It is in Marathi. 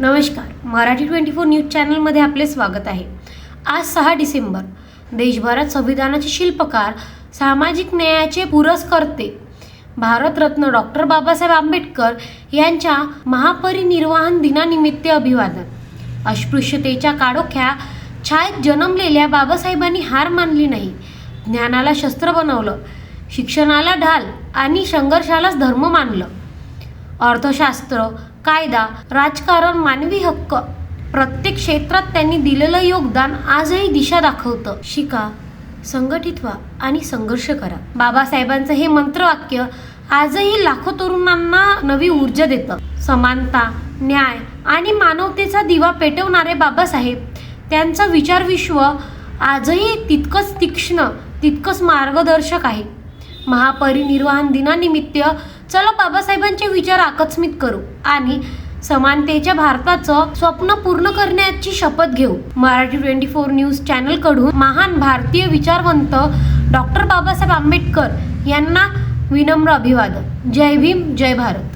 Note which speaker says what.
Speaker 1: नमस्कार. मराठी ट्वेंटी फोर न्यूज चॅनलमध्ये आपले स्वागत आहे. आज सहा डिसेंबर. देशभरात संविधानाचे शिल्पकार सामाजिक न्यायाचे पुरस्कर्ते भारतरत्न डॉक्टर बाबासाहेब आंबेडकर यांच्या महापरिनिर्वाहन दिनानिमित्त अभिवादन. अस्पृश्यतेच्या काडोख्या छायेत जन्मलेल्या बाबासाहेबांनी हार मानली नाही. ज्ञानाला शस्त्र बनवलं. शिक्षणाला ढाल आणि संघर्षालाच धर्म मानलं. अर्थशास्त्र कायदा राजकारण मानवी हक्क प्रत्येक क्षेत्रात त्यांनी दिलेलं योगदान आजही दिशा दाखवतं. शिका संघटित व्हा आणि संघर्ष करा. बाबासाहेबांचं हे मंत्रवाक्य आजही लाखो तरुणांना नवी ऊर्जा देतं. समानता न्याय आणि मानवतेचा दिवा पेटवणारे बाबासाहेब त्यांचं विचारविश्व आजही तितकंच तीक्ष्ण तितकंच मार्गदर्शक आहे. महापरिनिर्वाण दिनानिमित्त चला बाबासाहेबांचे विचार आकस्मित करू आणि समानतेच्या भारताचं स्वप्न पूर्ण करण्याची शपथ घेऊ. मराठी ट्वेंटी फोर न्यूज चॅनलकडून महान भारतीय विचारवंत डॉक्टर बाबासाहेब आंबेडकर यांना विनम्र अभिवादन. जय भीम जय भारत.